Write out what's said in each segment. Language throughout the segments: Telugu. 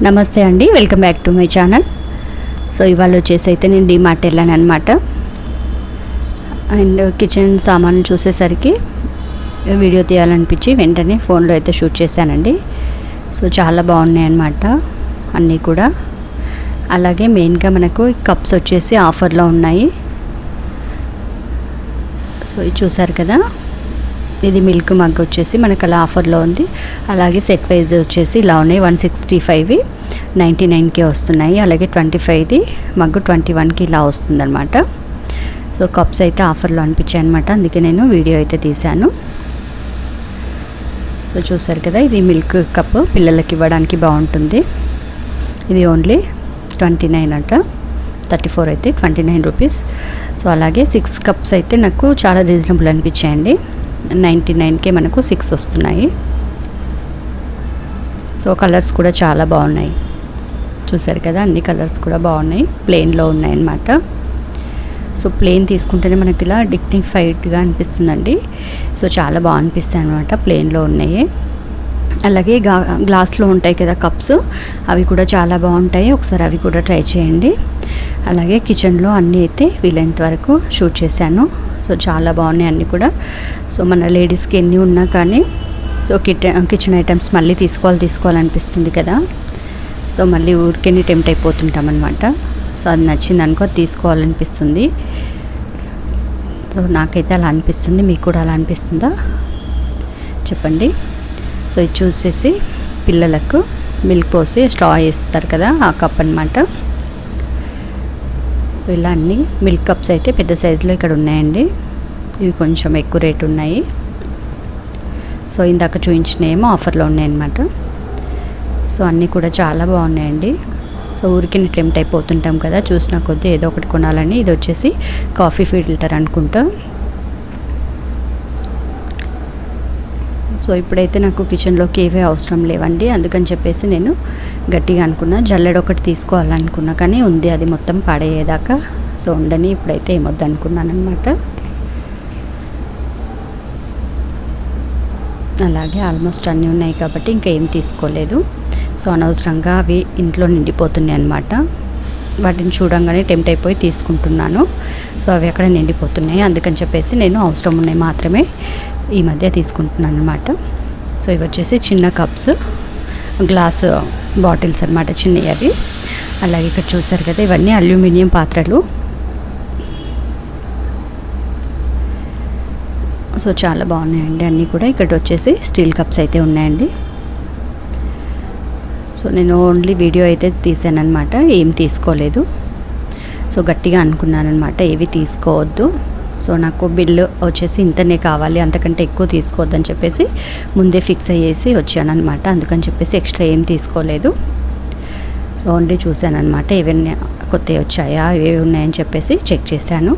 నమస్తే అండి welcome back to my channel. So ఇవాళ వచ్చేసి అయితే నేను డిమార్ట్ వెళ్ళాను అనమాట అండ్ కిచెన్ సామాన్లు చూసేసరికి వీడియో తీయాలనిపించి వెంటనే ఫోన్లో అయితే షూట్ చేశానండి. సో చాలా బాగున్నాయి అన్నమాట అన్నీ కూడా. అలాగే మెయిన్గా మనకు కప్స్ వచ్చేసి ఆఫర్లో ఉన్నాయి. సో ఇది చూసారు కదా. ఇది మిల్క్ మగ్ వచ్చేసి మనకు అలా ఆఫర్లో ఉంది. అలాగే సెట్ వైజ్ వచ్చేసి ఇలా ఉన్నాయి. వన్ సిక్స్టీ ఫైవ్ నైంటీ నైన్కే వస్తున్నాయి. అలాగే ట్వంటీ ఫైవ్ది మగ్గు ట్వంటీ వన్కి ఇలా వస్తుందన్నమాట. సో కప్స్ అయితే ఆఫర్లో అనిపించాయి అనమాట అందుకే నేను వీడియో అయితే తీశాను. సో చూసారు కదా ఇది మిల్క్ కప్ పిల్లలకి ఇవ్వడానికి బాగుంటుంది. ఇది ఓన్లీ ట్వంటీ నైన్ అంట. థర్టీ ఫోర్ అయితే ట్వంటీ నైన్ రూపీస్ సో అలాగే సిక్స్ కప్స్ అయితే నాకు చాలా రీజనబుల్ అనిపించాయండి. నైంటీ నైన్కే మనకు సిక్స్ వస్తున్నాయి. సో కలర్స్ కూడా చాలా బాగున్నాయి. చూసారు కదా అన్ని కలర్స్ కూడా బాగున్నాయి. ప్లెయిన్లో ఉన్నాయి అన్నమాట సో ప్లెయిన్ తీసుకుంటేనే మనకి ఇలా డిగ్నిఫైడ్గా అనిపిస్తుందండి. సో చాలా బాగా అనిపిస్తాయి అనమాట ప్లెయిన్లో ఉన్నాయి. అలాగే గ్లాస్లో ఉంటాయి కదా కప్స్ అవి కూడా చాలా బాగుంటాయి. ఒకసారి అవి కూడా ట్రై చేయండి. అలాగే కిచెన్లో అన్నీ అయితే వీలైనంత వరకు షూట్ చేశాను. సో చాలా బాగున్నాయి అన్నీ కూడా. సో మన లేడీస్కి ఎన్ని ఉన్నా కానీ సో కిచెన్ కిచెన్ ఐటమ్స్ మళ్ళీ తీసుకోవాలి తీసుకోవాలనిపిస్తుంది కదా. సో మళ్ళీ ఊరికే టెంప్ట్ అయిపోతుంటాం అనమాట సో అది నచ్చింది అనుకో తీసుకోవాలనిపిస్తుంది. సో నాకైతే అలా అనిపిస్తుంది. మీకు కూడా అలా అనిపిస్తుందా? చెప్పండి. సో ఇది చూసేసి పిల్లలకు మిల్క్ పోసి స్ట్రా వేస్తారు కదా ఆ కప్ అనమాట సో ఇలా అన్ని మిల్క్ కప్స్ అయితే పెద్ద సైజులో ఇక్కడ ఉన్నాయండి. ఇవి కొంచెం ఎక్కువ రేట్ ఉన్నాయి. సో ఇందాక చూపించినేమో ఆఫర్లో ఉన్నాయన్నమాట. సో అన్నీ కూడా చాలా బాగున్నాయండి. సో ఊరికి టెంప్ట్ అయిపోతుంటాం కదా చూసిన కొద్దీ ఏదో ఒకటి కొనాలని. ఇది వచ్చేసి కాఫీ ఫిల్టర్ అనుకుంటా. సో ఇప్పుడైతే నాకు కిచెన్లోకి ఏవే అవసరం లేవండి. అందుకని చెప్పేసి నేను గట్టిగా అనుకున్నా జల్లెడ ఒకటి తీసుకోవాలనుకున్నా. కానీ ఉంది అది మొత్తం పడేదాకా సో ఉండని ఇప్పుడైతే ఏమొద్దు అనుకున్నాను అనమాట అలాగే ఆల్మోస్ట్ అన్నీ ఉన్నాయి కాబట్టి ఇంకా ఏం తీసుకోలేదు. సో అనవసరంగా అవి ఇంట్లో నిండిపోతున్నాయి అనమాట వాటిని చూడంగానే టెంప్ట్ అయిపోయి తీసుకుంటున్నాను. సో అవి అక్కడ నిండిపోతున్నాయి. అందుకని చెప్పేసి నేను అవసరం ఉన్నాయి మాత్రమే. ఈ మధ్య తీసుకుంటున్నాను అనమాట సో ఇవి వచ్చేసి చిన్న కప్స్ గ్లాస్ బాటిల్స్ అనమాట చిన్నవి అవి. అలాగే ఇక్కడ చూసారు కదా ఇవన్నీ అల్యూమినియం పాత్రలు. సో చాలా బాగున్నాయండి అన్నీ కూడా. ఇక్కడ వచ్చేసి స్టీల్ కప్స్ అయితే ఉన్నాయండి. సో నేను ఓన్లీ వీడియో అయితే తీసానమాట ఏం తీసుకోలేదు. సో గట్టిగా అనుకున్నానమాట ఏవి తీసుకోవద్దు. సో నాకు బిల్లు వచ్చేసి ఇంతనే కావాలి అంతకంటే ఎక్కువ తీసుకోవద్దని చెప్పేసి ముందే ఫిక్స్ అయ్యేసి వచ్చానమాట అందుకని చెప్పేసి ఎక్స్ట్రా ఏం తీసుకోలేదు. సో ఓన్లీ చూశానమాట ఏవైనా కొత్తవి వచ్చాయా ఏవి ఉన్నాయని చెప్పేసి చెక్ చేశాను.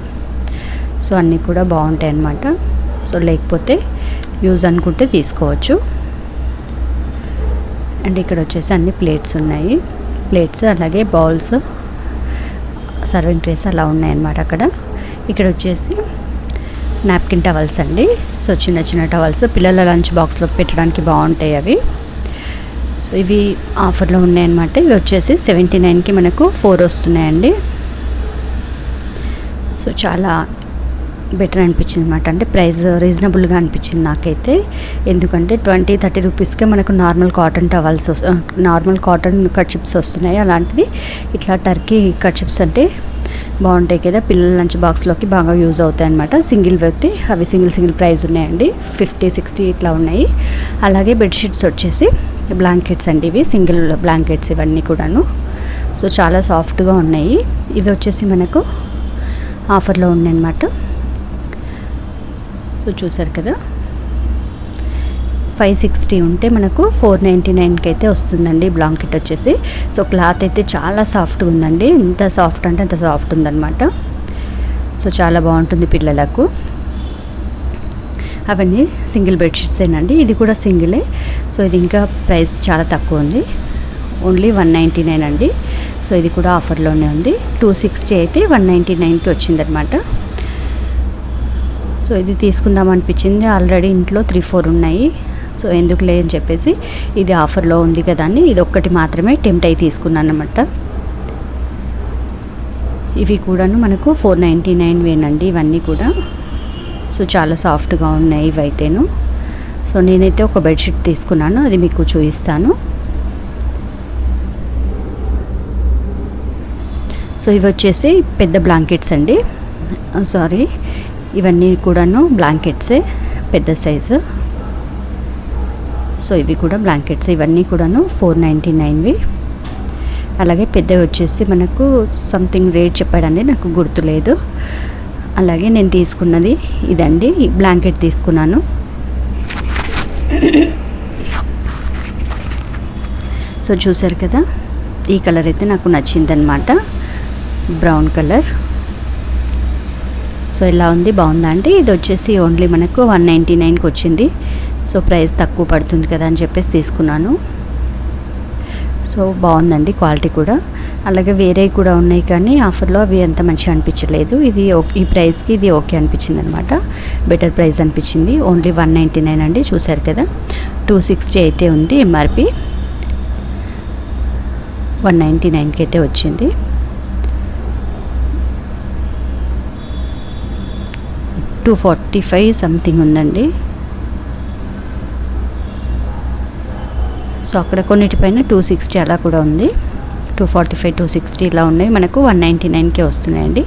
సో అన్నీ కూడా బాగుంటాయి అన్నమాట సో లేకపోతే యూజ్ అనుకుంటే తీసుకోవచ్చు. అండ్ ఇక్కడ వచ్చేసి అన్ని ప్లేట్స్ ఉన్నాయి. ప్లేట్స్ అలాగే బౌల్స్ సర్వింగ్ ట్రేస్ అలా ఉన్నాయన్నమాట అక్కడ. ఇక్కడ వచ్చేసి నాప్కిన్ టవల్స్ అండి. సో చిన్న చిన్న టవల్స్. పిల్లల లంచ్ బాక్స్లో పెట్టడానికి బాగుంటాయి అవి. సో ఇవి ఆఫర్లో ఉన్నాయన్నమాట. ఇవి వచ్చేసి సెవెంటీ నైన్కి మనకు ఫోర్ వస్తున్నాయండి. సో చాలా బెటర్ అనిపించింది అనమాట అంటే ప్రైస్ రీజనబుల్గా అనిపించింది నాకైతే. ఎందుకంటే ట్వంటీ థర్టీ రూపీస్కే మనకు normal cotton towels normal cotton kerchiefs వస్తున్నాయి. అలాంటిది ఇట్లా టర్కీ కట్చిప్స్ అంటే బాగుంటాయి కదా. పిల్లల లంచ్ బాక్స్లోకి బాగా యూజ్ అవుతాయి అనమాట సింగిల్ వ్యక్తి అవి సింగిల్ సింగిల్ ప్రైస్ ఉన్నాయండి. ఫిఫ్టీ సిక్స్టీ ఇట్లా ఉన్నాయి. అలాగే బెడ్షీట్స్ వచ్చేసి బ్లాంకెట్స్ అండి ఇవి. సింగిల్ బ్లాంకెట్స్ ఇవన్నీ కూడాను. సో చాలా సాఫ్ట్గా ఉన్నాయి. ఇవి వచ్చేసి మనకు ఆఫర్లో ఉన్నాయన్నమాట. సో చూసారు కదా? ఫైవ్ సిక్స్టీ ఉంటే మనకు ఫోర్ నైంటీ నైన్కి అయితే వస్తుందండి బ్లాంకెట్ వచ్చేసి. సో క్లాత్ అయితే చాలా సాఫ్ట్గా ఉందండి. ఎంత సాఫ్ట్ అంటే అంత సాఫ్ట్ ఉందన్నమాట. సో చాలా బాగుంటుంది పిల్లలకు. అవన్నీ సింగిల్ బెడ్షీట్సేనండి. ఇది కూడా సింగిలే. సో ఇది ఇంకా ప్రైస్ చాలా తక్కువ ఉంది. ఓన్లీ వన్ నైంటీ నైన్ అండి. సో ఇది కూడా ఆఫర్లోనే ఉంది. టూ సిక్స్టీ అయితే వన్ నైంటీ నైన్కి వచ్చిందనమాట సో ఇది తీసుకుందాం అనిపించింది. ఆల్రెడీ ఇంట్లో త్రీ ఫోర్ ఉన్నాయి. సో ఎందుకులే అని చెప్పేసి ఇది ఆఫర్లో ఉంది కదా అని ఇది ఒక్కటి మాత్రమే టెంప్ట్ అయి తీసుకున్నాను అనమాట ఇవి కూడాను మనకు ఫోర్ నైంటీ నైన్ వేనండి ఇవన్నీ కూడా. సో చాలా సాఫ్ట్గా ఉన్నాయి ఇవైతేను. సో నేనైతే ఒక బెడ్షీట్ తీసుకున్నాను. అది మీకు చూపిస్తాను. సో ఇవి వచ్చేసి పెద్ద బ్లాంకెట్స్ అండి. సారీ. ఇవన్నీ కూడాను బ్లాంకెట్సే పెద్ద సైజు సో ఇవి కూడా బ్లాంకెట్స్ ఇవన్నీ కూడాను ఫోర్ నైంటీ నైన్వి అలాగే పెద్దవి వచ్చేసి మనకు సంథింగ్ రేట్ చెప్పాడండి నాకు గుర్తులేదు. అలాగే నేను తీసుకున్నది ఇదండి బ్లాంకెట్ తీసుకున్నాను. సో చూసారు కదా ఈ కలర్ అయితే నాకు నచ్చిందనమాట బ్రౌన్ కలర్ సో ఇలా ఉంది? బాగుందా అంటే ఇది వచ్చేసి ఓన్లీ మనకు వన్ నైంటీ నైన్కి వచ్చింది. సో ప్రైస్ తక్కువ పడుతుంది కదా అని చెప్పేసి తీసుకున్నాను. సో బాగుందండి క్వాలిటీ కూడా. అలాగే వేరే కూడా ఉన్నాయి కానీ ఆఫర్లో అవి అంత మంచిగా అనిపించలేదు. ఇది ఈ ప్రైస్కి ఇది ఓకే అనిపించింది అనమాట బెటర్ ప్రైస్ అనిపించింది. ఓన్లీ వన్ నైంటీ నైన్ అండి చూసారు కదా. టూ సిక్స్టీ అయితే ఉంది ఎంఆర్పి వన్ నైంటీ నైన్కి అయితే వచ్చింది. టూ ఫార్టీ ఫైవ్ సంథింగ్ ఉందండి. సో అక్కడ కొన్నిటిపైన టూ సిక్స్టీ అలా కూడా ఉంది. Two forty five two sixty ఇలా ఉన్నాయి. మనకు వన్ నైంటీ నైన్కే వస్తున్నాయండి.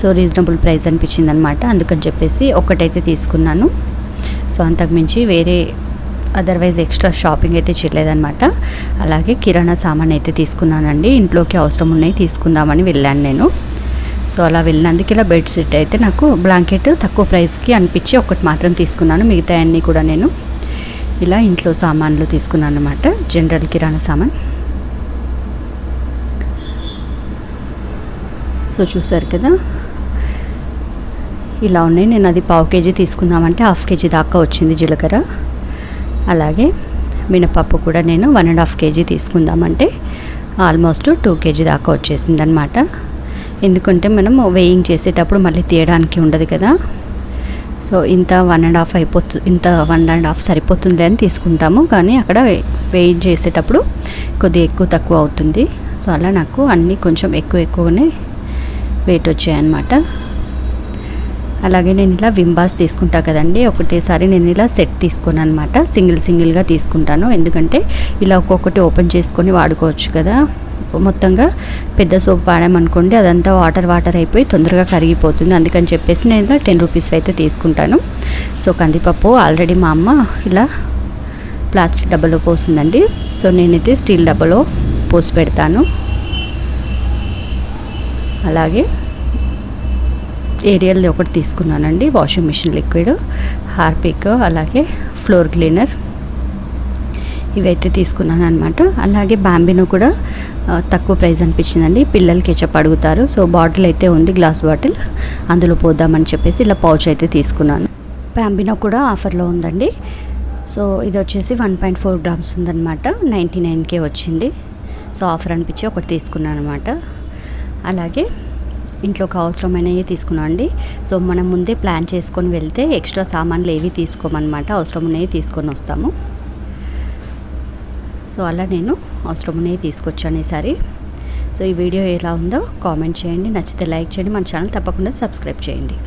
సో రీజనబుల్ ప్రైస్ అనిపించింది అనమాట అందుకని చెప్పేసి ఒకటైతే తీసుకున్నాను. సో అంతకుమించి వేరే అదర్వైజ్ ఎక్స్ట్రా షాపింగ్ అయితే చేయలేదన్నమాట. అలాగే కిరాణా సామాన్ అయితే తీసుకున్నానండి. ఇంట్లోకి అవసరం ఉన్నాయి తీసుకుందామని వెళ్ళాను నేను. సో అలా వెళ్ళినందుకు ఇలా బెడ్షీట్ అయితే నాకు బ్లాంకెట్ తక్కువ ప్రైస్కి అనిపించి ఒకటి మాత్రం తీసుకున్నాను. మిగతా అన్నీ కూడా నేను ఇలా ఇంట్లో సామాన్లు తీసుకున్నాను అనమాట జనరల్ కిరాణా సామాన్. సో చూసారు కదా? ఇలా ఉన్నాయి. నేను అది పావు కేజీ తీసుకుందామంటే హాఫ్ కేజీ దాకా వచ్చింది జీలకర్ర. అలాగే మినపప్పు కూడా నేను వన్ అండ్ హాఫ్ కేజీ తీసుకుందామంటే ఆల్మోస్ట్ టూ కేజీ దాకా వచ్చేసింది అనమాట ఎందుకంటే మనం వేయింగ్ చేసేటప్పుడు మళ్ళీ తీయడానికి ఉండదు కదా. సో ఇంత వన్ అండ్ హాఫ్ అయిపోతుంది ఇంత వన్ అండ్ హాఫ్ సరిపోతుంది అని తీసుకుంటాము. కానీ అక్కడ వెయిట్ చేసేటప్పుడు కొద్దిగా ఎక్కువ తక్కువ అవుతుంది. సో అలా నాకు అన్నీ కొంచెం ఎక్కువ ఎక్కువనే వెయిట్ వచ్చాయన్నమాట. అలాగే నేను ఇలా వింబాస్ తీసుకుంటా కదండి. ఒకటేసారి నేను ఇలా సెట్ తీసుకుని అనమాట సింగిల్ సింగిల్గా తీసుకుంటాను. ఎందుకంటే ఇలా ఒక్కొక్కటి ఓపెన్ చేసుకొని వాడుకోవచ్చు కదా. మొత్తంగా పెద్ద సోప్ వాడామనుకోండి అదంతా వాటర్ వాటర్ అయిపోయి తొందరగా కరిగిపోతుంది. అందుకని చెప్పేసి నేను ఇలా టెన్ రూపీస్ అయితే తీసుకుంటాను. సో కందిపప్పు ఆల్రెడీ మా అమ్మ ఇలా ప్లాస్టిక్ డబ్బాలో పోసిందండి. సో నేనైతే స్టీల్ డబ్బాలో పోసి పెడతాను. అలాగే ఏరియల్ది ఒకటి తీసుకున్నానండి వాషింగ్ మిషన్ లిక్విడ్ హార్పిక్ అలాగే ఫ్లోర్ క్లీనర్ ఇవైతే తీసుకున్నాను అనమాట అలాగే బాంబినో కూడా తక్కువ ప్రైస్ అనిపించిందండి. పిల్లలకి కెచప్ అడుగుతారు. సో బాటిల్ అయితే ఉంది గ్లాస్ బాటిల్ అందులో పోద్దామని చెప్పేసి ఇలా పౌచ్ అయితే తీసుకున్నాను. బాంబినో కూడా ఆఫర్లో ఉందండి. సో ఇది వచ్చేసి వన్ పాయింట్ ఫోర్ గ్రామ్స్ ఉందన్నమాట. నైంటీ నైన్కే వచ్చింది. సో ఆఫర్ అనిపించి ఒకటి తీసుకున్నాను అనమాట అలాగే ఇంట్లోకి అవసరమైనవి తీసుకున్నాం అండి. సో మనం ముందే ప్లాన్ చేసుకొని వెళ్తే ఎక్స్ట్రా సామాన్లు ఏవి తీసుకోమన్నమాట అవసరం ఉన్నవి తీసుకొని వస్తాము. సో అలా నేను అవసరం ఉన్నవి తీసుకొచ్చాను ఈసారి. సో ఈ వీడియో ఎలా ఉందో కామెంట్ చేయండి నచ్చితే లైక్ చేయండి మన ఛానల్ తప్పకుండా సబ్స్క్రైబ్ చేయండి.